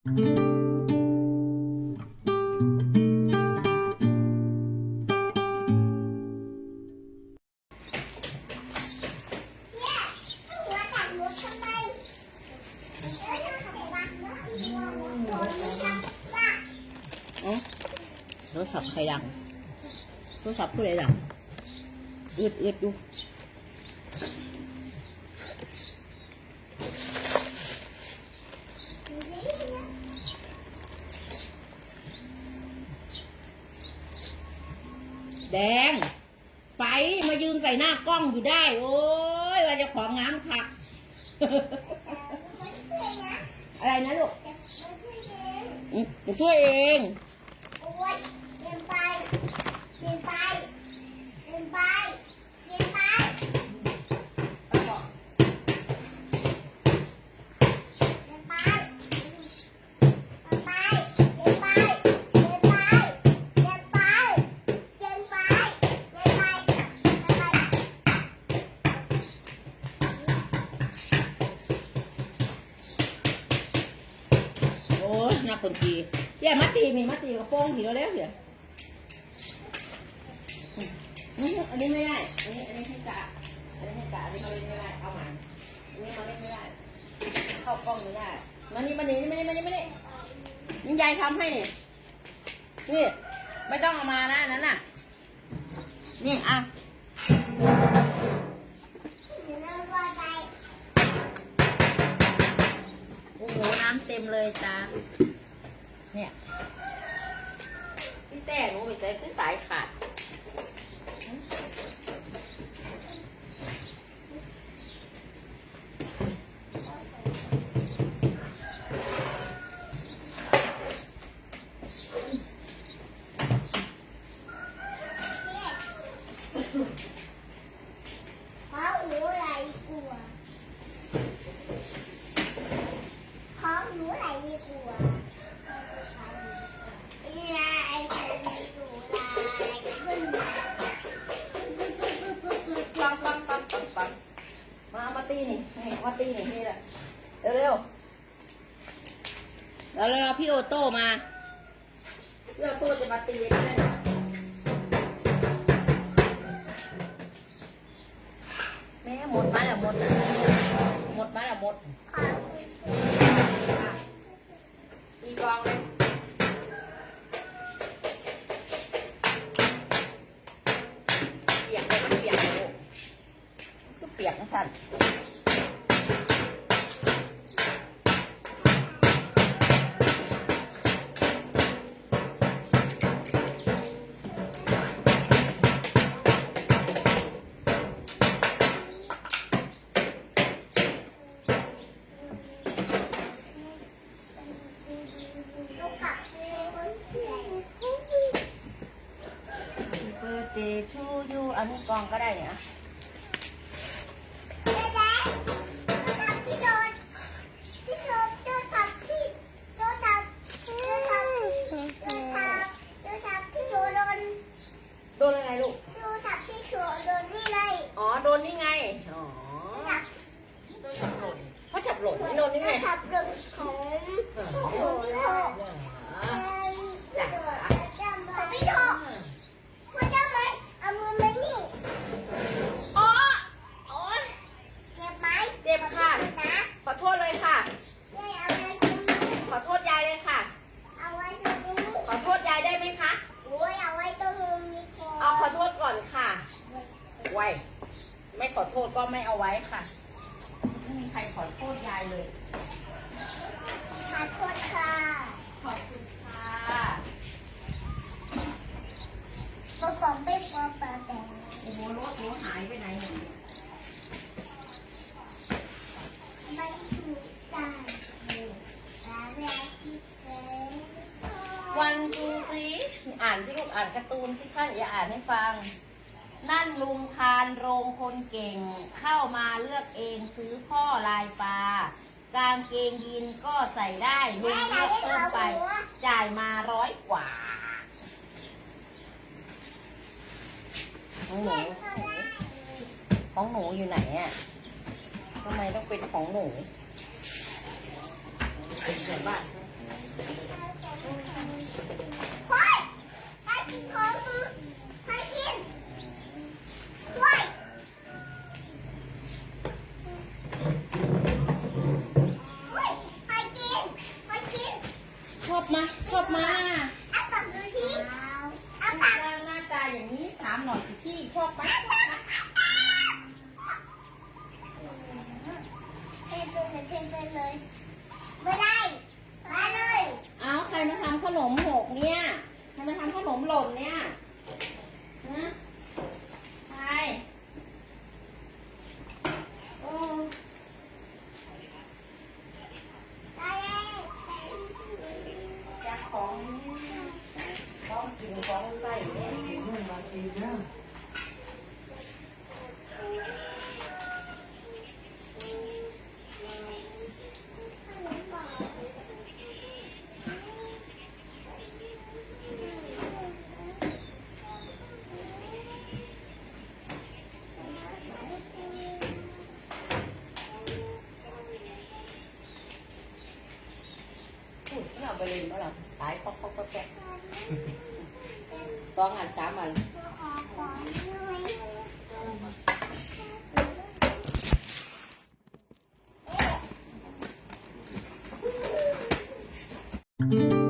โทรศัพท์ใครดัง โทรศัพท์ผู้ใดดังอืดอืดดูง ไฟ มายืนใส่หน้ากล้องอยู่ได้ โอ้ยว่าจะของงามคักอะไรนะลูกมหนูช่วยเอง นักคนตีเดี๋ยวมาตีมีมาตีกระโปรงทีแล้วแล้วเดี๋ยวอืมอันนี้ไม่ได้ อันนี้อันนี้ให้กะอันนี้ให้กะอันนี้มาเล่นไม่ได้ เอาหมาอันนี้มาเล่นไม่ได้ เข้ากล้องไม่ได้มานี่มานี่มานี่มานี่มานี่นี่ยายทำให้นี่นี่ ไม่ต้องเอามานะนนั้นน่ะ นี่อะโอ้โหน้ำเต็มเลยจ้า เนี่ย พี่แต่หนูไปใส่คือสายขาด มาตีนี่นี่แหละเร็วเร็วๆแล้วรอพี่โอโต้มาพี่โอโต้จะมาตีก็ได้แม่หมดมาแล้วหมด หมดมาแล้วหมดอบตีกองเลยเปียกเลยเปียกเลยก็เปียกนะสั่น เปิดเดชูยูอันนี้กองก็ได้เนี่ย เจ๊แดงแล้วพี่โดนพี่โดนโดนทับพี่โดนทับโดนทับโดนทับโดนทับพี่โดนโดน โดนอะไรลูก โดนทับพี่โดนโดนนี่เลย อ๋อ โดนนี่ไง อ๋อ ทับ โดนฉับหล่นเพราะฉับหล่นไม่โดนนี่ไง ทับเรื่องของของพี่โดน จ้ะ ของพี่โดนคุณจะไหมเอามือมานี่ อ๋อโอ๊ย เจ็บไหม เจ็บค่ะ นะ ขอโทษเลยค่ะ ไม่เอาไว้ตรงนี้ ขอโทษยายเลยค่ะ เอาไว้ตรงนี้ ขอโทษยายได้ไหมคะ โอ้ยเอาไว้ตรงนี้ก่อน เอาขอโทษก่อนค่ะ ไว้ ไม่ขอโท ษก็ไม่เอาไว้ค่ะ ไม่มีใครขอโทษยายเลย ขอโทษค่ะ ขอบคุณค่ะปอปอมไม่ปอปอแปงโอ้โหรถรถหายไปไหนเนี่ยไม่ถูกใจแล้วเวลาที่เจอวันดูรีอ่านสิลูกอ่านการ์ตูนสิคะอย่าอ่านให้ฟัง นั่นลุงคานโรงคนเก่ง เข้ามาเลือกเองซื้อพ่อลายปลากางเกงยีนก็ใส่ได้ลุงเลือกเพิ่มไป จ่ายมาร้อยกว่าของหนูของหนูอยู่ไหนอะทำไมต้องเป็นของหนูเป็นบ้าน có con say nhé Ui, cái nào bê liền đó là tại bóc bóc bóc bóc สองอันสามอันอืม